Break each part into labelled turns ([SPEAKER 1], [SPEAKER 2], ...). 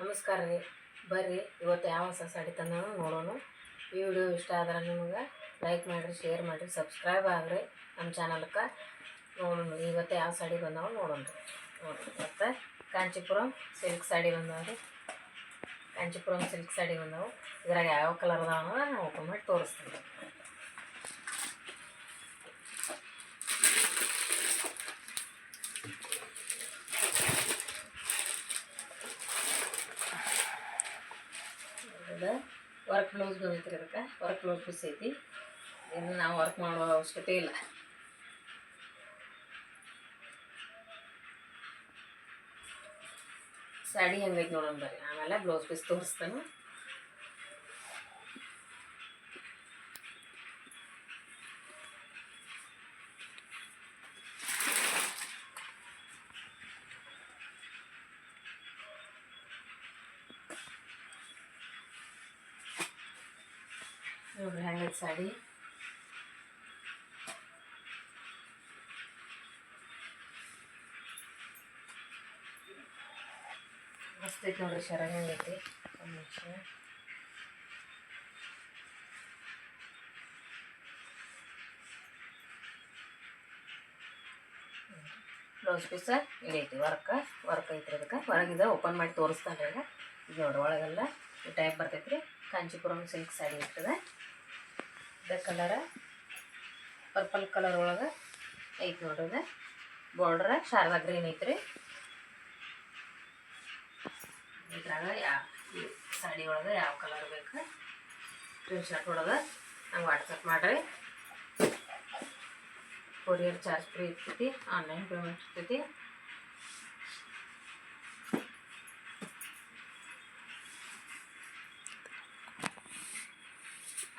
[SPEAKER 1] ನಮಸ್ಕಾರ ರೀ. ಬರ್ರಿ, ಇವತ್ತು ಯಾವ ಹೊಸ ಸಾಡಿ ನೋಡೋಣ. ಈ ವಿಡಿಯೋ ಇಷ್ಟ ಆದ್ರೆ ನಿಮ್ಗೆ ಲೈಕ್ ಮಾಡಿರಿ ಶೇರ್ ಮಾಡಿರಿ ಸಬ್ಸ್ಕ್ರೈಬ್ ಆಗ್ರಿ ನಮ್ಮ ಚಾನಲ್ಗೆ ನೋಡೋಣ ಇವತ್ತು ಯಾವ ಸಾಡಿ ಬಂದಾವೆ ನೋಡೋಣ ನೋಡಿರಿ, ಮತ್ತು ಕಾಂಚೀಪುರಂ ಸಿಲ್ಕ್ ಸಾಡಿ ಬಂದಾವೆ ರೀ. ಕಾಂಚೀಪುರಂ ಸಿಲ್ಕ್ ಸಾಡಿ ಬಂದಾವೆ. ಇದ್ರಾಗ ಯಾವ ಕಲರ್ ಅದಾವ ನಾನು ಓಪನ್ ಮಾಡಿ ತೋರಿಸ್ತೀನಿ. ವರ್ಕ್ ಬ್ಲೌಸ್ ಬಂದೈತಿ ಅದಕ್ಕೆ. ವರ್ಕ್ ಬ್ಲೌಸ್ ಪೀಸ್ ಐತಿ. ಇನ್ನು ನಾವು ವರ್ಕ್ ಮಾಡೋ ಅವಶ್ಯಕತೆ ಇಲ್ಲ. ಸಾಡಿ ಹೆಂಗೈತೆ ನೋಡೋಣ ಬರ್ರಿ ಆಮೇಲೆ ಬ್ಲೌಸ್ ಪೀಸ್ ತೋರಿಸ್ತಾನೆ. ನೋಡ್ರಿ ಹೆಂಗೈತಿ ಸಾಡಿ ಮಸ್ತ್ ಐತಿ ನೋಡ್ರಿ ಶರ ಹೆಂಗೈತಿ ಒಂದು ಬ್ಲೌಸ್ ಪೀಸ ಇಡೈತಿ ವರ್ಕ. ವರ್ಕ್ ಐತ್ರಿ ಅದಕ್ಕೆ ಹೊರಗಿದ ಓಪನ್ ಮಾಡಿ ತೋರಿಸ್ತಾನೆ ರೀ ಈಗ. ನೋಡ್ರಿ ಒಳಗೆಲ್ಲ, ಈ ಟೈಪ್ ಬರ್ತೈತಿ ರೀ ಕಾಂಚೀಪುರಂ ಸಿಲ್ಕ್ ಸಾಡಿ ಇರ್ತದೆ. ಇದ ಕಲರ. ಪರ್ಪಲ್ ಕಲರ್ ಒಳಗೆ ಐತಿ ನೋಡ್ರಿ ಬಾರ್ಡ್ರ ಶಾರದಾ ಗ್ರೀನ್ ಐತ್ರಿ. ಇದ್ರಾಗ ಯಾವ ಸಾಡಿ ಒಳಗೆ ಯಾವ ಕಲರ್ ಬೇಕು? ಸ್ಕ್ರೀನ್ ಶಾಟ್ ಒಳಗೆ ನಂಗೆ ವಾಟ್ಸಪ್ ಮಾಡಿರಿ. ಕೊರಿಯರ್ ಚಾರ್ಜ್ ಫ್ರೀ ಇರ್ತೈತಿ, ಆನ್ಲೈನ್ ಪೇಮೆಂಟ್ ಇರ್ತೈತಿ.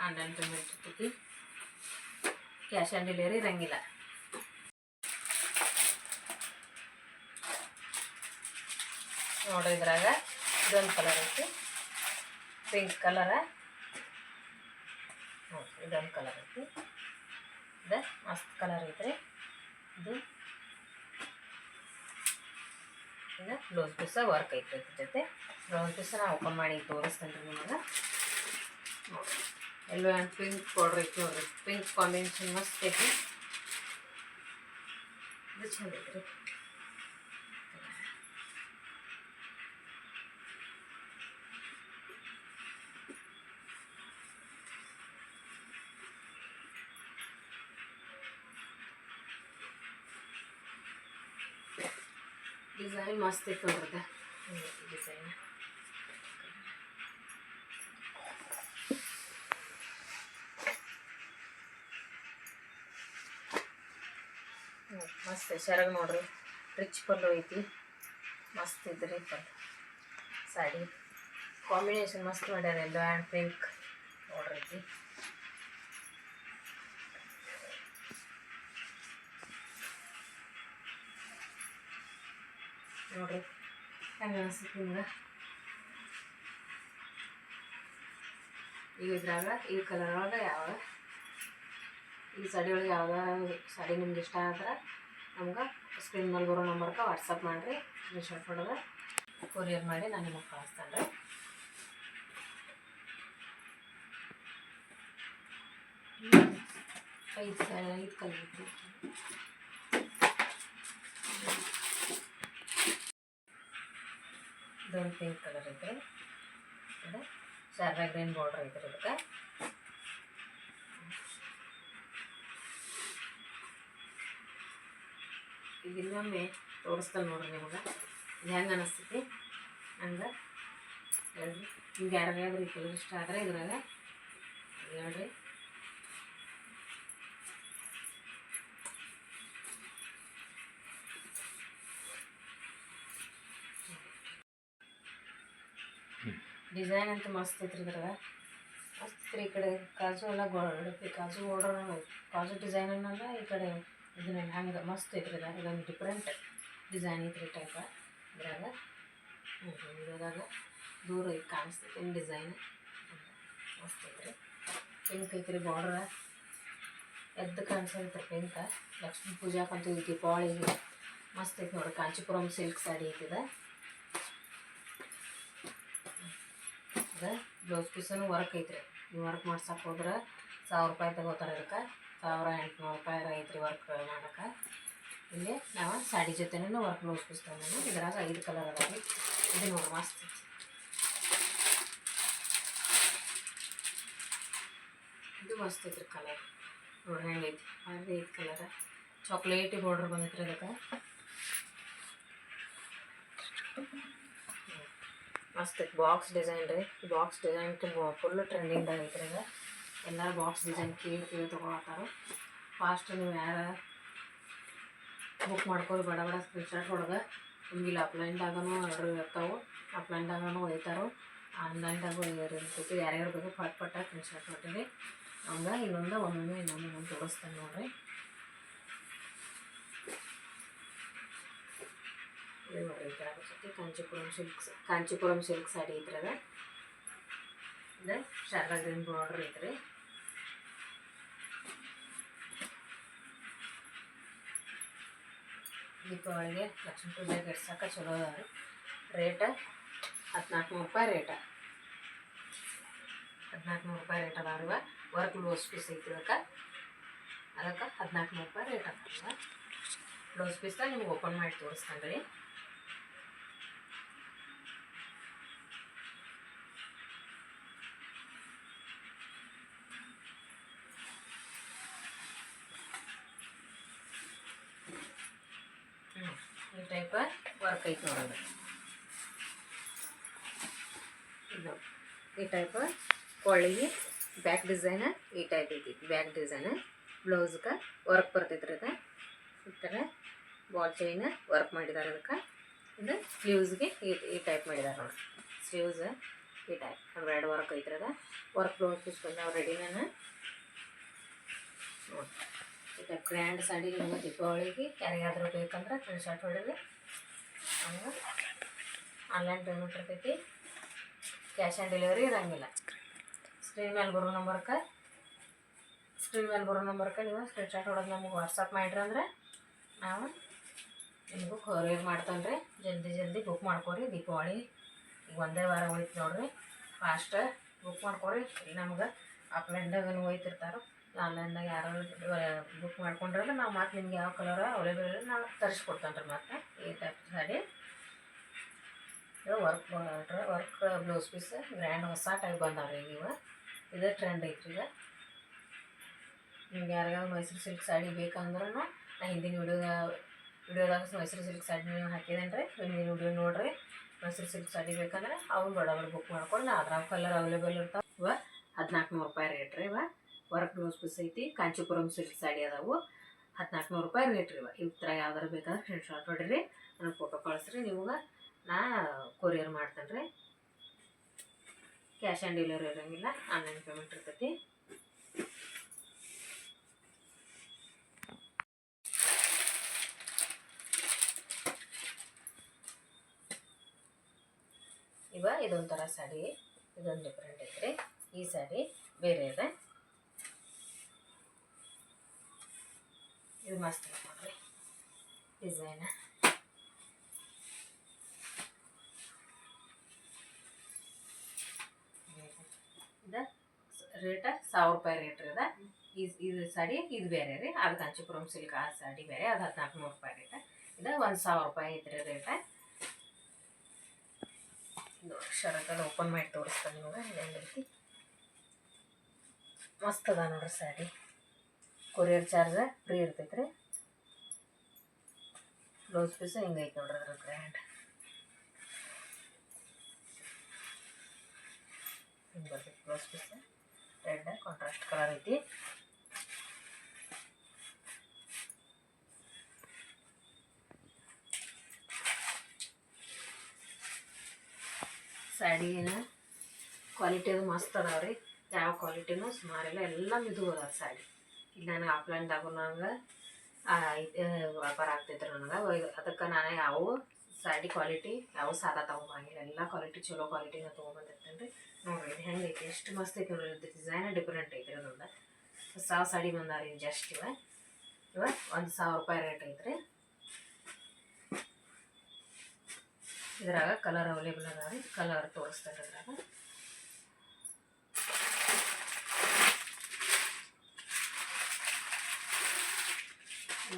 [SPEAKER 1] ಆನ್ಲೈನ್ ಪೇಮೆಂಟ್ ಇರ್ತೈತಿ ಕ್ಯಾಶ್ ಆನ್ ಡೆಲಿವರಿ ಇರಂಗಿಲ್ಲ ನೋಡ್ರಿ ಇದ್ರಾಗ ಇದೊಂದು ಕಲರ್ ಐತಿ. ಪಿಂಕ್ ಕಲರ ಹ್ಞೂ ಇದೊಂದು ಕಲರ್ ಐತಿ. ಇದು ಮಸ್ತ್ ಕಲರ್ ಐತ್ರಿ. ಇದು ಇನ್ನು ಬ್ಲೌಸ್ ಪೀಸ ವರ್ಕ್ ಇದ್ರ ಜೊತೆ. ಬ್ಲೌಸ್ ಪೀಸ ನಾ ಓಪನ್ ಮಾಡಿ ತೋರಿಸ್ತೇನೆ ರೀ ನಿಮಗೆ. ನೋಡ್ರಿ ಎಲ್ಲೋ ಪಿಂಕ್ ಪೌಡ್ರ್ ಐತಿ ನೋಡ್ರಿ ಪಿಂಕ್ ಕಾಂಬಿನೇಷನ್ ಮಸ್ತ್ ಐತಿ ಇದು ಚಂದ ಐತ್ರಿ ಡಿಸೈನ್ ಮಸ್ತ್ ಐತೆ ನೋಡ್ರಿ ಡಿಸೈನ್ ಮಸ್ತ್ ಸೆರಗ್ ನೋಡ್ರಿ. ರಿಚ್ ಪಲ್ಲು ಐತಿ. ಮಸ್ತ್ ಇದ್ರಿ ಪಲ್ಲು. ಸಾಡಿ. ಕಾಂಬಿನೇಷನ್ ಮಸ್ತ್ ಮಾಡ್ಯಾರ ಎಲ್ಲೋ ಆ್ಯಂಡ್ ಪಿಂಕ್ ನೋಡ್ರಿ ಐತಿ. ನೋಡ್ರಿ. ಹೆಂಗೆ ಅನಿಸುತ್ತೆ ನಿಮ್ಗೆ? ಈಗ ಇದ್ರಾಗ, ಈ ಕಲರ್ ಒಳಗೆ ಯಾವ ಈ ಸಾಡಿ ಒಳಗೆ ಯಾವ್ದಾರ ಸಾಡಿ ನಿಮ್ಗೆ ಇಷ್ಟ ಆದ್ರೆ ನಮ್ಗೆ ಸ್ಕ್ರೀನ್ ಮೇಲೆ ಬರೋ ನಂಬರ್ಗೆ ವಾಟ್ಸಪ್ ಮಾಡಿರಿ ಸ್ಕ್ರೀನ್ಶಾಟ್ ಕೊಡೋದು ಕೊರಿಯರ್ ಮಾಡಿ ನಾನು ನಿಮಗೆ ಕಳಿಸ್ತೇನೆ ಐದು ಸಾರಿ ಐದು ಐತಿ ಇದೊಂದು ಪಿಂಕ್ ಕಲರ್ ಐತೆ ಶಾರದಾ ಗ್ರೀನ್ ಬಾರ್ಡ್ರ್ ಐತೆ ಇದಕ್ಕೆ. ಈಗ ಇನ್ನೊಮ್ಮೆ ತೋರಿಸ್ತಾನೆ ನೋಡ್ರಿ ನಿಮ್ಗೆ. ಹೆಂಗೆ ಅನಿಸ್ತೈತಿ? ಹಂಗೆ. ಹೇಳ್ರಿ. ಹಿಂಗೆ ಯಾರಿಗಾದ್ರೂ ಈ ಕಲರ್ ಇಷ್ಟ ಆದರೆ ಇದ್ರಾಗ ಹೇಳ್ರಿ. ಡಿಸೈನ್ ಅಂತ ಮಸ್ತ್ ಐತ್ರಿ ಇದ್ರಾಗ. ಮಸ್ತ್ ಐತ್ರಿ ಈ ಕಡೆ. ಕಾಜು ಎಲ್ಲ ಗೋಡೈತಿ ಕಾಜು ಓಡೋಣ ಕಾಜು ಡಿಸೈನ್ ಅನ್ನಲ್ಲ ಈ ಕಡೆ. ಇದನ್ನ ಹಂಗೆ ಮಸ್ತ್ ಐತ್ರಿ ಇದಾಗ ಇದೊಂದು ಡಿಫ್ರೆಂಟ್ ಡಿಸೈನ್ ಐತ್ರಿ ಟೈಪ ಇದ್ರಾಗ ಇದ್ರಾಗ ದೂರ ಐತಿ ಕಾಣಿಸ್ತೈತಿ ಡಿಸೈನ್ ಮಸ್ತ್ ಐತ್ರಿ. ಪಿಂಕ್ ಐತ್ರಿ ಬಾರ್ಡ್ರ ಎದ್ದು ಕಾಣಿಸ್ತೈತ್ರಿ ಪಿಂಕ ಲಕ್ಷ್ಮೀ ಪೂಜಾಕಂತೂ ಈ ದೀಪಾವಳಿ ಮಸ್ತ್ ಐತಿ ನೋಡ್ರಿ. ಕಾಂಚಿಪುರಂ ಸಿಲ್ಕ್ ಸಾಡಿ ಐತಿದ ಇದು. ಬ್ಲೌಸ್ ಪೀಸನು ವರ್ಕ್ ಐತ್ರಿ. ನೀವು ವರ್ಕ್ ಮಾಡ್ಸಕ್ಕೆ ಹೋದ್ರೆ ಸಾವಿರ ರೂಪಾಯಿ ತಗೋತಾರೆ ಇದಕ್ಕೆ. ಸಾವಿರ ಎಂಟುನೂರು ರೂಪಾಯಿ ಐತ್ರಿ ವರ್ಕ್ ಮಾಡಕ್ಕೆ ಇಲ್ಲಿ ನಾವು ಸಾಡಿ ಜೊತೆನೂ ವರ್ಕ್ ಬ್ಲೌಸ್ ಇದ್ರಾಗ ಐದು ಕಲರ್ ಅದಾವ. ಇದು ನೋಡಿ, ಮಸ್ತ್ ಇದು ಮಸ್ತ್ ಐತ್ರಿ ಕಲರ್ ಹೆಂಗೈತಿ ಅದು ಐದು ಕಲರ್ ಚಾಕ್ಲೇಟ್ ಬಾರ್ಡ್ರ್ ಬಂದೈತ್ರಿ ಅದಕ್ಕೆ. ಮಸ್ತ್ ಐತಿ. ಬಾಕ್ಸ್ ಡಿಸೈನ್ ರೀ. ಬಾಕ್ಸ್ ಡಿಸೈನ್ ಫುಲ್ ಟ್ರೆಂಡಿಂಗ್ ಆಗೈತ್ರಿ ಈಗ ಎಲ್ಲ ಬಾಕ್ಸ್ ಡಿಸೈನ್ ಕೇಳಿ ಕೇಳಿ ತೊಗೊಳತ್ತಾರ. ಫಾಸ್ಟ್ ನೀವು ಯಾರು ಬುಕ್ ಮಾಡ್ಕೊಳ್ಳಿ ಬಡ ಬಡ ಸ್ಕ್ರೀನ್ಶಾಟ್ ಹೊಡೆದ ನಿಮ್ಗೆ ಇಲ್ಲಿ ಅಪ್ಲೈನ್ದಾಗನೂ ಆರ್ಡ್ರ್ ಇರ್ತಾವೆ. ಅಪ್ಲೈನ್ದಾಗೂ ಒಯ್ತಾರೋ. ಆನ್ಲೈನ್ದಾಗೂ ಇರ್ತೈತಿ ಯಾರ್ಯಾರು ಬೇಕು ಪಟ್ ಪಟ್ಟ ಸ್ಕ್ರೀನ್ಶಾಟ್ ಹೊಟ್ಟಿರಿ ಹಂಗೆ ಇನ್ನೊಂದು ಒಮ್ಮೊಮ್ಮೆ ಇನ್ನೊಂದು ಇನ್ನೊಂದು ತೋರಿಸ್ತೇನೆ ನೋಡಿರಿ. ಇದು ನೋಡಿರಿ ಕಾಂಚೀಪುರಂ ಸಿಲ್ಕ್ ಕಾಂಚಿಪುರಂ ಸಿಲ್ಕ್ ಸಾಡಿ ಐತ್ರದ ಇದು ಶಾರದಾ ಗ್ರೀನ್ ಬಾರ್ಡ್ರ್ ಐತ್ರಿ. ದೀಪಾವಳಿಗೆ ಲಕ್ಷ್ಮೀ ಪೂಜೆಗೆ ಇಡ್ಸೋಕೆ ಚಲೋ ಅದಾವ ರೇಟ ಹದಿನಾಲ್ಕು ನೂರು ರೂಪಾಯಿ ರೇಟ. ಹದಿನಾಲ್ಕು ನೂರು ರೂಪಾಯಿ ರೇಟ್ ಅದಾವ ಇವ. ವರ್ಕ್ ಬ್ಲೌಸ್ ಪೀಸ್ ಐತಿ ಇದಕ್ಕೆ ಅದಕ್ಕೆ ಹದಿನಾಲ್ಕು ನೂರು ರೂಪಾಯಿ ರೇಟ್ ಅದಾವ ಬ್ಲೌಸ್ ಪೀಸ್ದಾಗ ನಿಮ್ಗೆ ಓಪನ್ ಮಾಡಿ ತೋರಿಸ್ತಾನೆ ರೀ ಹ್ಞೂ ಈ ಟೈಪ್ ವರ್ಕ್ ಐತಿ ನೋಡೋದು ಇದು ಈ ಟೈಪ್ ಕೊಳ್ಳಿಗೆ ಬ್ಯಾಕ್ ಡಿಸೈನ್ ಈ ಟೈಪ್ ಐತಿ. ಬ್ಯಾಕ್ ಡಿಸೈನ್ ಬ್ಲೌಸ್ಗೆ ವರ್ಕ್ ಬರ್ತೈತ್ರಿ ಅದು. ಈ ಥರ ಬಾಲ್ ಚೈನ್ ವರ್ಕ್ ಮಾಡಿದ್ದಾರೆ ಅದಕ್ಕೆ. ಇದು ಸ್ಲೀವ್ಸ್ಗೆ ಈ ಈ ಟೈಪ್ ಮಾಡಿದ್ದಾರೆ ನೋಡಿ ಸ್ಲೀವ್ಸ್ ಈ ಟೈಪ್ ಎರಡು ವರ್ಕ್ ಐತ್ರಿ ಅದ. ವರ್ಕ್ ಬ್ಲೌಸ್ ಪೀಸ್ ರೆಡಿ ನಾನು ನೋಡಿ ಈ ಟೈಪ್ ಗ್ರ್ಯಾಂಡ್ ಸಾಡಿ ನಿಮಗೆ ದೀಪಾವಳಿಗೆ ಯಾರಿಗಾದ್ರೂ ಬೇಕಂದ್ರೆ ಫ್ರೀ ಶಾರ್ಟ್ ಹಂಗೆ ಆನ್ಲೈನ್ ಪೇಮೆಂಟ್ ಇರ್ತೈತಿ ಕ್ಯಾಶ್ ಆನ್ ಡೆಲಿವರಿ ಇರಂಗಿಲ್ಲ. ಸ್ಕ್ರೀನ್ ಮೇಲೆ ಬರೋ ನಂಬರ್ಕ, ಸ್ಕ್ರೀನ್ ಮೇಲೆ ಬರೋ ನಂಬರ್ಕ ನೀವು ಸ್ಕ್ರೀನ್ ಶಾಟ್ ಹೊಡೆದು ನಮಗೆ ವಾಟ್ಸಪ್ ಮಾಡಿರಿ ಅಂದ್ರೆ ನಾವು ನಿಮಗೂ ಕೊರಿಯರ್ ಮಾಡ್ತಾನೆ ರೀ ಜಲ್ದಿ ಜಲ್ದಿ ಬುಕ್ ಮಾಡ್ಕೊರಿ. ದೀಪಾವಳಿ ಒಂದೇ ವಾರ ಹೋಯ್ತು ನೋಡ್ರಿ. ಫಾಸ್ಟ್ ಬುಕ್ ಮಾಡ್ಕೊರಿ. ನಮ್ಗೆ ಆಫ್ಲೈನ್ದಾಗ ಹೋಯ್ತಿರ್ತಾರೋ. ಆನ್ಲೈನ್ದಾಗ ಯಾರು ಬುಕ್ ಮಾಡ್ಕೊಂಡ್ರೆ ನಾವು ಮತ್ತೆ ನಿಮ್ಗೆ ಯಾವ ಕಲರ್ ಅವೈಲೇಬಲ್ ನಾವು ತರಿಸ್ಕೊಡ್ತಾನೆ ರೀ ಮತ್ತೆ. ಈ type sari work work blouse piece grand ಹೊಸ ಟೈಪ್ ಬಂದಾವ್ರಿ ಈಗ ಇವ. ಇದೇ ಟ್ರೆಂಡ್ ಐತ್ರಿ ಈಗ. ನಿಮ್ಗೆ ಯಾರಿಗಾದ್ರು ಮೈಸೂರು ಸಿಲ್ಕ್ ಸಾಡಿ ಬೇಕಂದ್ರೂ ನಾ ಹಿಂದಿನ ವಿಡಿಯೋದ ವಿಡಿಯೋದಾಗ ಮೈಸೂರು ಸಿಲ್ಕ್ ಸಾಡಿ ನೀವು ಹಾಕಿದೇನೆ ರೀ? ಹಿಂದಿನ ವಿಡಿಯೋ ನೋಡಿರಿ. ಮೈಸೂರು ಸಿಲ್ಕ್ ಸಾಡಿ ಬೇಕಂದ್ರೆ ಅವ್ನು ಬಡ ಬಡ ಬುಕ್ ಮಾಡ್ಕೊಂಡು ಅದ್ರಾಗ ಕಲರ್ ಅವೈಲೇಬಲ್ ಇರ್ತಾವೆ. ಇವ ಹದಿನಾಲ್ಕು ನೂರು ರೂಪಾಯಿ ರೇಟ್ ರೀ ಇವ. ವರ್ಕ್ ಬ್ಲೌಸ್ ಪೀಸ್ ಐತಿ. ಕಾಂಚಿಪುರಂ ಸಿಲ್ಕ್ ಸಾಡಿ ಅದಾವು. ಹದಿನಾಲ್ಕು ನೂರು ರೂಪಾಯಿ ರೇಟ್ ರೀ ಇವ. ಇವ್ರ ಥರ ಯಾವ್ದಾರು ಬೇಕಾದ್ರೆ ಸ್ಕ್ರೀನ್ಶಾಟ್ ಹೊಡಿರಿ ನನಗೆ ಫೋಟೋ ಕಳಿಸ್ರಿ. ನಿಮ್ಗೆ ನಾ ಕೊರಿಯರ್ ಮಾಡ್ತೇನೆ ರೀ ಕ್ಯಾಶ್ ಆನ್ ಡೆಲಿವರಿ ಇರೋಂಗಿಲ್ಲ ಆನ್ಲೈನ್ ಪೇಮೆಂಟ್ ಇರ್ತೈತಿ. ಇವ ಇದೊಂಥರ ಸಾಡಿ ಇದೊಂದು ಡಿಫ್ರೆಂಟ್ ಐತ್ರಿ. ಈ ಸಾಡಿ ಬೇರೆ ಇದೆ. ಇದು ಮಸ್ತ್ ನೋಡ್ರಿ ಡಿಸೈನ ರೇಟ ಸಾವಿರ ರೂಪಾಯಿ ರೇಟ್ ರೀ ಅದ. ಇದು ಸಾಡಿ, ಇದು ಬೇರೆ ರೀ. ಅದು ಕಾಂಚಿಪುರಂ ಸಿಲ್ಕ್ ಆ ಸಾಡಿ ಬೇರೆ, ಅದು ಹದಿನಾಲ್ಕು ನೂರು ರೂಪಾಯಿ ರೇಟ ಇದು ಒಂದು ಸಾವಿರ ರೂಪಾಯಿ ಐತ್ರಿ ರೇಟ ಶರತ್ ಓಪನ್ ಮಾಡಿ ತೋರಿಸ್ತಾನೆ ನಿಮಗೆ. ಹೆಂಗೈತಿ ಮಸ್ತ್ ಅದ ನೋಡ್ರಿ ಸಾಡಿ. ಕೊರಿಯರ್ ಚಾರ್ಜ್ ಫ್ರೀ ಇರ್ತೈತೆ ರೀ ಬ್ಲೌಸ್ ಪೀಸ್ ಹಿಂಗೈತೆ ನೋಡ್ರಿ ಅದ್ರ ಗ್ರ್ಯಾಂಡ್ ಹಿಂಗೆ ಬರ್ತೈತೆ blouse piece red contrast colour ಐತಿ. ಸ್ಯಾಡಿನ ಕ್ವಾಲಿಟಿ ಅದು ಮಸ್ತ್ ರೀ. ಯಾವ ಕ್ವಾಲಿಟಿನೂ ಸುಮಾರಿಲ್ಲ ಎಲ್ಲ ಮಿದು ಅದಾವ ಸ್ಯಾಡಿ ಇಲ್ಲಿ ನನಗೆ ಆಫ್ಲೈನ್ದಾಗೂ ನಂಗೆ ವ್ಯಾಪಾರ ಆಗ್ತೈತ್ರಿ ನನಗೆ. ಅದಕ್ಕೆ ನಾನು ಯಾವ ಸ್ಯಾಡಿ ಕ್ವಾಲಿಟಿ ಯಾವ ಸಾಲ ತೊಗೊಂಬಂಗಿಲ್ಲ ಎಲ್ಲ ಕ್ವಾಲಿಟಿ ಚಲೋ ಕ್ವಾಲಿಟಿನ ತೊಗೊಂಬಂದಿರ್ತೇನೆ ರೀ ನೋಡಿರಿ, ಇದು ಐತಿ ಎಷ್ಟು ಮಸ್ತ್ ಐತೆ ನೋಡ್ರಿ ಇದು ಡಿಸೈನ್ ಡಿಫ್ರೆಂಟ್ ಐತೆ ರೀ ನಮ್ದು ಸಾವಿರ ಸಾಡಿ ಬಂದಾರಿ ಜಸ್ಟ್ ಇವ. ಇವ ಒಂದು ಸಾವಿರ ರೂಪಾಯಿ ರೇಟ್ ಐತ್ರಿ ಇದ್ರಾಗ ಕಲರ್ ಅವೈಲೇಬಲ್ ಅದ ರೀ ಕಲರ್ ತೋರಿಸ್ತಾರೆ ಇದ್ರಾಗ.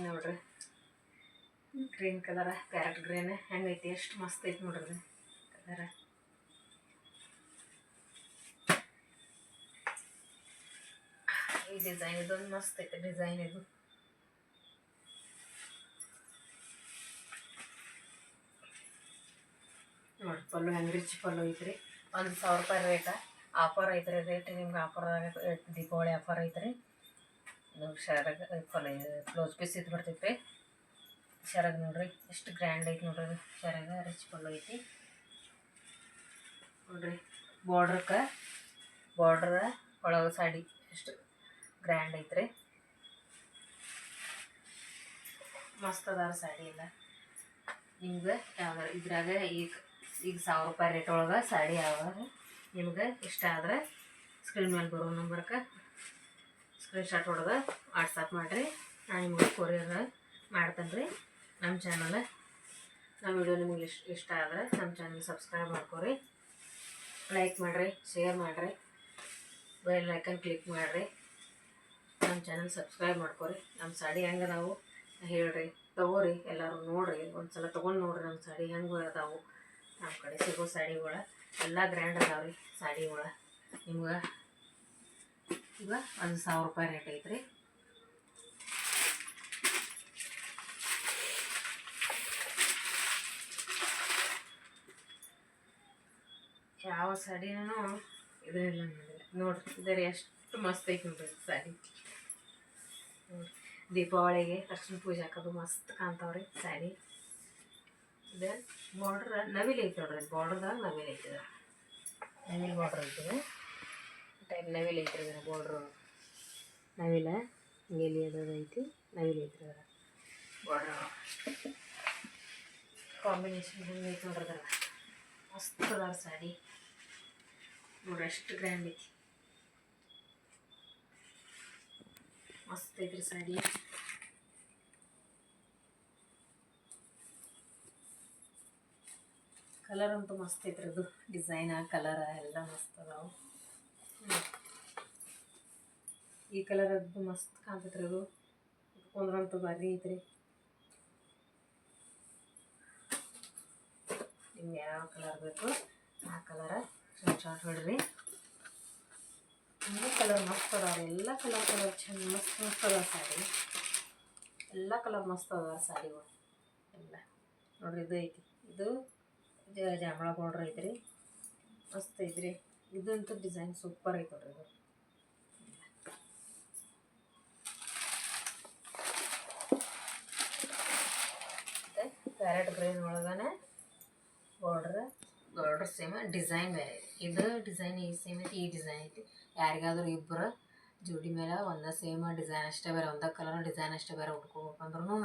[SPEAKER 1] ನೋಡ್ರಿ. ಗ್ರೀನ್ ಕಲರ ಪ್ಯಾರೆಟ್ ಗ್ರೀನ್ ಹೆಂಗೈತಿ ಎಷ್ಟು ಮಸ್ತ್ ಐತಿ ನೋಡ್ರಿ ಕಲರ ಈ ಡಿಸೈನ್ ಇದೊಂದು ಮಸ್ತ್ ಐತೆ ಡಿಸೈನ್ ಇದು. ನೋಡಿ, ಪಲ್ಲು ಹೆಂಗೆ ರಿಚ್ ಪಲ್ಲು ಐತ್ರಿ. ಒಂದು ಸಾವಿರ ರೂಪಾಯಿ ರೇಟ ಆಫರ್ ಐತ್ರಿ ರೇಟ್ ನಿಮ್ಗೆ ಆಫರ್ದಾಗ ದೀಪಾವಳಿ ಆಫರ್ ಐತ್ರಿ. ಇದು ಶರಗ್ ಪಲ್ಲು ಕ್ಲೋಸ್ ಪೀಸ್ ಇದು ಬರ್ತೈತೆ ರೀ ಶರಗ್ ನೋಡ್ರಿ, ಎಷ್ಟು ಗ್ರ್ಯಾಂಡ್ ಐತಿ ನೋಡ್ರಿ ಅದು. ಶರಗ ರಿಚ್ ಪಲ್ಲು ಐತಿ. ನೋಡ್ರಿ ಬಾರ್ಡ್ರಕ್ಕೆ ಬಾರ್ಡ್ರ ಒಳಗೆ ಸಾಡಿ ಎಷ್ಟು ಗ್ರ್ಯಾಂಡ್ ಐತ್ರಿ. ಮಸ್ತ್ ಅದಾರ ಸಾಡಿ ಎಲ್ಲ. ನಿಮ್ಗೆ ಯಾವ್ದಾರ ಇದ್ರಾಗ ಈಗ ಈಗ ಸಾವಿರ ರೂಪಾಯಿ ರೇಟ್ ಒಳಗೆ ಸಾಡಿ ಯಾವಾಗ ನಿಮ್ಗೆ ಇಷ್ಟ ಆದ್ರೆ ಸ್ಕ್ರೀನ್ ಮೇಲೆ ಬರೋ ನಂಬರ್ಕ ಸ್ಕ್ರೀನ್ ಶಾಟ್ ಹೊಡೆದು ವಾಟ್ಸಪ್ ಮಾಡಿರಿ. ನಾನು ನಿಮ್ಗೆ ಕೊರಿಯರ್ ಮಾಡ್ತೇನೆ ರೀ ನಮ್ಮ ಚಾನಲ್ ನಮ್ಮ ವಿಡಿಯೋ ನಿಮ್ಗೆ ಇಷ್ಟ ಇಷ್ಟ ಆದ್ರೆ ನಮ್ಮ ಚಾನಲ್ ಸಬ್ಸ್ಕ್ರೈಬ್ ಮಾಡ್ಕೊರಿ. ಲೈಕ್ ಮಾಡಿರಿ ಶೇರ್ ಮಾಡಿರಿ. ಬೆಲ್ ಐಕನ್ ಕ್ಲಿಕ್ ಮಾಡಿರಿ. ನಮ್ಮ ಚಾನಲ್ ಸಬ್ಸ್ಕ್ರೈಬ್ ಮಾಡ್ಕೊರಿ. ನಮ್ಮ ಸಾಡಿ ಹೆಂಗೆ ಅದಾವು ಹೇಳ್ರಿ. ತಗೋರಿ ಎಲ್ಲರೂ ನೋಡ್ರಿ. ಒಂದು ಸಲ ತೊಗೊಂಡು ನೋಡ್ರಿ ನಮ್ಮ ಸಾಡಿ ಹೆಂಗೆ ಅದಾವು. ನಮ್ಮ ಕಡೆ ಸಿಗೋ ಸಾಡಿಗಳ ಎಲ್ಲ ಗ್ರ್ಯಾಂಡ್ ಅದಾವೆ ರೀ ಸಾಡಿಗಳ. ನಿಮ್ಗೆ ಈಗ ಒಂದು ಸಾವಿರ ರೂಪಾಯಿ ರೇಟ್ ಐತ್ರಿ. ಯಾವ ಸಾಡಿನೂ ಇದು ಇಲ್ಲ ನೋಡಿಲ್ಲ ನೋಡ್ರಿ ಇದರ ಎಷ್ಟು ಮಸ್ತ್ ಐತಿ ನೋಡ್ರಿ ಸಾಡಿ ದೀಪಾವಳಿಗೆ ಲಕ್ಷ್ಮೀ ಪೂಜೆ ಹಾಕೋದು ಮಸ್ತ್ ಕಾಣ್ತಾವ್ರಿ ಸ್ಯಾರಿ ಇದು ಬಾರ್ಡ್ರ್ ನವಿಲ್ ಐತಿ ನೋಡ್ರಿ ಬಾರ್ಡ್ರದಾಗ ನವಿಲ್ ಐತಿ ನವಿಲು ಬಾರ್ಡ್ರ್ ಐತಿ ಟೈಪ್ ನವಿಲ್ ಐತ್ರಿ ಇದರ ಬಾರ್ಡ್ರು ನವಿಲ ನೀಲಿ ಅದ ಐತಿ, ನವಿಲ್ ಐತ್ರಿ ಅದರ ಬಾರ್ಡ್ರ್ ಕಾಂಬಿನೇಷನ್ ಹೆಂಗೆ ಐತಿ ನೋಡ್ರಿ ಅದರ ಮಸ್ತ್ ಅದಾರ ಸ್ಯಾರಿ ನೋಡ್ರಿ ಅಷ್ಟು ಗ್ರ್ಯಾಂಡ್ ಐತಿ. ಮಸ್ತ್ ಐತ್ರಿ ಸಾಡಿ. ಕಲರ್ ಅಂತೂ ಮಸ್ತ್ ಐತ್ರಿ ಅದು. ಡಿಸೈನ ಕಲರ ಎಲ್ಲ ಮಸ್ತ್ ಅದಾವು. ಈ ಕಲರ್ ಅದು ಮಸ್ತ್ ಕಾಣ್ತೈತ್ರಿ ಅದು. ಕುಂದ್ರಂತೂ ಭಾರಿ ಐತ್ರಿ. ನಿಮ್ಗೆ ಯಾವ ಕಲರ್ ಬೇಕು, ಆ ಕಲರ ಶಾರ್ಟ್ ಹೊಡ್ರಿ ಎಲ್ಲ ಕಲರ್ ಮಸ್ತ್ ಅದಾವ ಎಲ್ಲ ಕಲರ್ ಕಲರ್ ಚಂದ ಮಸ್ತ್ ಮಸ್ತ್ ಅದ ಸ್ಯಾರಿ ಎಲ್ಲ ಕಲರ್ ಮಸ್ತ್ ಅದಾವ ಸಾಡಿಗಳು ಎಲ್ಲ. ನೋಡ್ರಿ ಇದು ಐತಿ. ಇದು ಜಾಮಳ ಬಾರ್ಡ್ರ್ ಐತ್ರಿ ಮಸ್ತ್ ಐತ್ರಿ ಇದಂತೂ ಡಿಸೈನ್ ಸೂಪರ್ ಐತೆ ನೋಡ್ರಿ ಇದು. ಪ್ಯಾರೆಟ್ ಗ್ರೀನ್ ಒಳಗನೆ ಬಾರ್ಡ್ರ್ ಬಾರ್ಡ್ರ್ ಸೇಮ್ ಡಿಸೈನ್ ಬೇರೆ ಇದು ಡಿಸೈನ್ ಈ ಸೇಮ್ ಐತಿ, ಈ ಡಿಸೈನ್ ಐತಿ. ಯಾರಿಗಾದ್ರೂ ಇಬ್ಬರು ಜೋಡಿ ಮೇಲೆ ಒಂದೇ ಸೇಮ್ ಡಿಸೈನ್ ಅಷ್ಟೇ ಬೇರೆ, ಒಂದೇ ಕಲರ್ ಡಿಸೈನ್ ಅಷ್ಟೇ ಬೇರೆ ಉಟ್ಕೋಬೇಕು ಅಂದ್ರೂ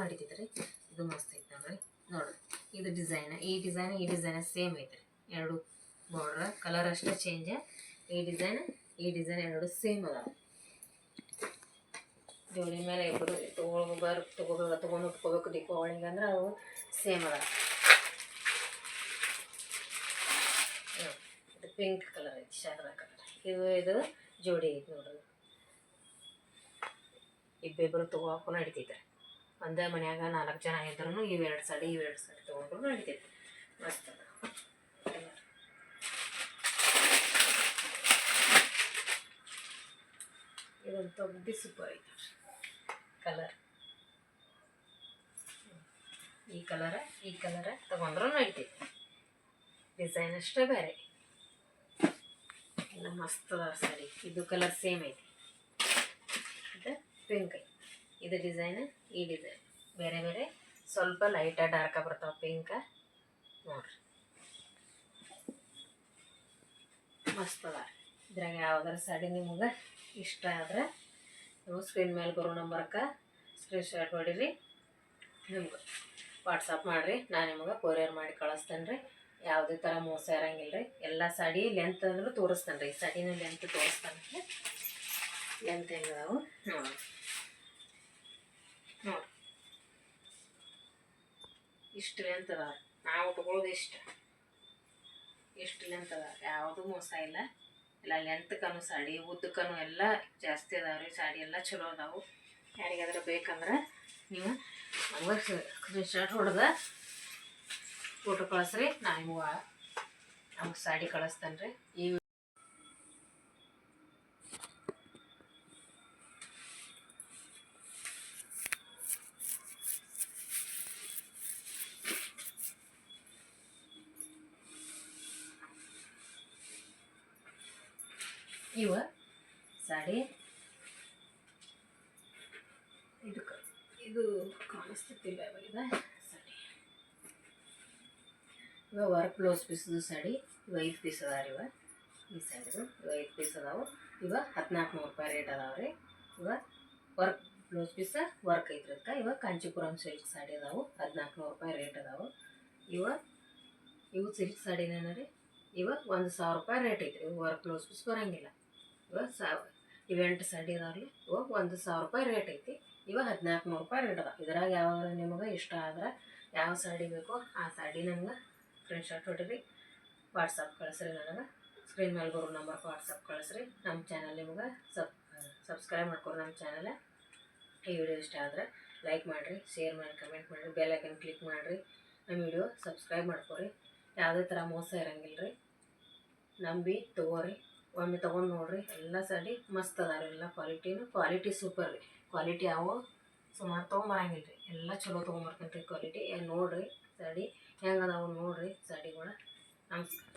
[SPEAKER 1] ಇದು ಮಸ್ತ್ ಐತೆ ನೋಡ್ರಿ. ನೋಡ್ರಿ, ಇದು ಡಿಸೈನ್ ಈ ಡಿಸೈನ್ ಈ ಡಿಸೈನ್ ಸೇಮ್ ಐತ್ರಿ. ಎರಡು ಬಾರ್ಡ್ರ ಕಲರ್ ಅಷ್ಟೇ ಚೇಂಜ್ ಈ ಡಿಸೈನ್ ಈ ಡಿಸೈನ್ ಎರಡು ಸೇಮ್ ಅದ ಜೋಡಿ ಮೇಲೆ ಇಬ್ಬರು ತೊಗೊಳ್ಬಾರ ತೊಗೋಬೇಕು ತೊಗೊಂಡು ಉಟ್ಕೋಬೇಕು, ದೀಪಾವಳಿಗೆ ಅಂದ್ರೆ ಅವು ಸೇಮ್ ಅದಾವ ಹ್ಮ್. ಇದು ಪಿಂಕ್ ಕಲರ್ ಐತಿ ಶಾರದ ಕಲರ್ ಇದು ಇದು ಜೋಡಿ ಐತಿ ನೋಡ್ರಿ ಇಬ್ಬಿಬ್ಬರು ತೊಗೋಕು ನಡಿತೈತೆ. ಒಂದೇ ಮನ್ಯಾಗ ನಾಲ್ಕು ಜನ ಇದ್ರೂ ಇವೆರಡು ಸಾಡಿ ಇವೆರಡು ಸಾಡಿ ತೊಗೊಂಡ್ರು ನಡಿತೈತೆ. ಮಸ್ತ್ ಇದೊಂದು ಅಗ್ದಿ ಸೂಪರ್ ಐತೆ. ಕಲರ್ ಈ ಕಲರ ಈ ಕಲರ ತಗೊಂಡ್ರೂ ನಡಿತೈತಿ. ಡಿಸೈನ್ ಅಷ್ಟೇ ಬೇರೆ. ಎಲ್ಲ ಮಸ್ತ್ ಅದಾವ ಸಾರಿ. ಇದು ಕಲರ್ ಸೇಮ್ ಐತಿ. ಇದು ಪಿಂಕ್ ಇದು ಡಿಸೈನ್ ಈ ಡಿಸೈನ್ ಬೇರೆ ಬೇರೆ ಸ್ವಲ್ಪ ಲೈಟ ಡಾರ್ಕ ಬರ್ತಾವ ಪಿಂಕ ನೋಡ್ರಿ. ಮಸ್ತ್ ಅದ ಇದ್ರಾಗ ಯಾವ್ದಾರ ಸಾಡಿ ನಿಮಗೆ ಇಷ್ಟ ಆದ್ರೆ ನೀವು ಸ್ಕ್ರೀನ್ ಮೇಲೆ ಬರೋ ನಂಬರ್ಕ ಸ್ಕ್ರೀನ್ ಶಾಟ್ ಹೊಡೀರಿ ನಿಮ್ಗೆ ವಾಟ್ಸಪ್ ಮಾಡಿರಿ. ನಾನು ನಿಮಗೆ ಕೊರಿಯರ್ ಮಾಡಿ ಕಳಿಸ್ತೇನೆ ರೀ ಯಾವುದೇ ಥರ ಮೋಸ ಇರಂಗಿಲ್ಲ ರೀ ಎಲ್ಲ ಸಾಡಿ ಲೆಂತ್ ಅಂದ್ರೆ ತೋರಿಸ್ತಾನೆ ರೀ ಸಾಡಿನ ಲೆಂತ್ ತೋರಿಸ್ತಾನೆ ಲೆಂತ್ ಹೆಂಗದಾವು? ನೋಡಿ ನೋಡಿ. ಇಷ್ಟು ಲೆಂತ್ ಅದಾವ. ನಾವು ತಗೊಳ್ಳೋದು ಇಷ್ಟ. ಇಷ್ಟು ಲೆಂತ್ ಅದ ಯಾವುದು ಮೋಸ ಇಲ್ಲ. ಎಲ್ಲ ಲೆಂತ್ಕನು ಸಾಡಿ ಉದ್ದಕ್ಕನು ಎಲ್ಲ ಜಾಸ್ತಿ ಅದಾವ ರೀ. ಸಾಡಿ ಎಲ್ಲ ಚಲೋ ಅದಾವು. ಯಾರಿಗಾದ್ರೂ ಬೇಕಂದ್ರೆ ನೀವು ಹಂಗ ಸ್ಕ್ರೀನ್ ಹೊಡೆದ ಫೋಟೋ ಕಳಿಸ್ರಿ ನಾ ನಿಮ್ಗೆ ನಮ್ಗೆ ಸಾಡಿ ಕಳಿಸ್ತೇನೆ ರೀ ಈ ಇವ ಸಾಡಿ ಇದು ಇದು ಇವಾಗ. ಸಾಡಿ ಇವ ವರ್ಕ್ ಬ್ಲೌಸ್ ಪೀಸ್ದು ಸಾಡಿ ಇವ ಐದು ಪೀಸ್ ಅದಾವ ಇವ. ಈ ಸೈಡ್ದು ಇವ ಐದು ಪೀಸ್ ಅದಾವು. ಇವ ಹದಿನಾಲ್ಕು ನೂರು ರೂಪಾಯಿ ರೇಟ್ ಅದಾವೆ ರೀ. ಇವ ವರ್ಕ್ ಬ್ಲೌಸ್ ಪೀಸ್ ವರ್ಕ್ ಐತ್ರಿ ಅದಕ್ಕೆ ಇವ ಕಾಂಚೀಪುರಂ ಸಿಲ್ಕ್ ಸಾಡಿ ಅದಾವು. ಹದಿನಾಲ್ಕು ನೂರು ರೂಪಾಯಿ ರೇಟ್ ಅದಾವೆ. ಇವ ಇವು ಸಿಲ್ಕ್ ಸಾಡಿನೇನ ರೀ? ಇವ ಒಂದು ಸಾವಿರ ರೂಪಾಯಿ ರೇಟ್ ಐತ್ರಿ. ಇವು ವರ್ಕ್ ಬ್ಲೌಸ್ ಪೀಸ್ ಬರೋಂಗಿಲ್ಲ. ಇವ ಸಾವ ಇವೆಂಟ್ ಸಾಡಿ ಅದಾವ್ರಿ ಇವ ಒಂದು ಸಾವಿರ ರೂಪಾಯಿ ರೇಟ್ ಐತಿ. ಇವ ಹದಿನಾಲ್ಕು ನೂರು ರೂಪಾಯಿ ರೇಟ್ ಅದ ಇದ್ರಾಗ ಯಾವಾಗ ನಿಮಗೆ ಇಷ್ಟ ಆದ್ರೆ ಯಾವ ಸಾಡಿ ಬೇಕೋ ಆ ಸಾಡಿ ನಮ್ಗೆ ಸ್ಕ್ರೀನ್ ಶಾಟ್ ಹೊಡಿರಿ. ವಾಟ್ಸಪ್ ಕಳಿಸ್ರಿ ನನಗೆ. ಸ್ಕ್ರೀನ್ ಮೇಲೆ ಬರೋ ನಂಬರ್ಗೆ ವಾಟ್ಸಪ್ ಕಳಿಸ್ರಿ. ನಮ್ಮ ಚಾನಲ್ ನಿಮ್ಗೆ ಸಬ್, ಸಬ್ಸ್ಕ್ರೈಬ್ ಮಾಡ್ಕೊರಿ ನಮ್ಮ ಚಾನಲ್. ಈ ವಿಡಿಯೋ ಇಷ್ಟ ಆದರೆ ಲೈಕ್ ಮಾಡಿರಿ, ಶೇರ್ ಮಾಡಿ, ಕಮೆಂಟ್ ಮಾಡಿರಿ, ಬೆಲ್ ಐಕನ್ ಕ್ಲಿಕ್ ಮಾಡಿರಿ. ನಮ್ಮ ವಿಡಿಯೋ ಸಬ್ಸ್ಕ್ರೈಬ್ ಮಾಡ್ಕೊರಿ ಯಾವುದೇ ಥರ ಮೋಸ ಇರಂಗಿಲ್ಲ ರೀ ನಂಬಿ ತೊಗೋರಿ. ಒಮ್ಮೆ ತೊಗೊಂಡು ನೋಡಿರಿ. ಎಲ್ಲ ಸಡಿ ಮಸ್ತ್ ಅದಾವ ಎಲ್ಲ ಕ್ವಾಲಿಟಿನೂ ಕ್ವಾಲಿಟಿ ಸೂಪರ್ ರೀ. ಕ್ವಾಲಿಟಿ ಯಾವ ಸುಮಾರು ತೊಗೊಂಬರಂಗಿಲ್ಲ ರೀ ಎಲ್ಲ ಚಲೋ ತೊಗೊಂಬರ್ತೀನಿ ರೀ ಕ್ವಾಲಿಟಿ. ನೋಡಿರಿ. ಸಾಡಿ ಹೆಂಗೆ ನೋಡ್ರಿ ನೋಡಿರಿ ಸಾಡಿಗಳ ನಮಸ್ಕಾರ.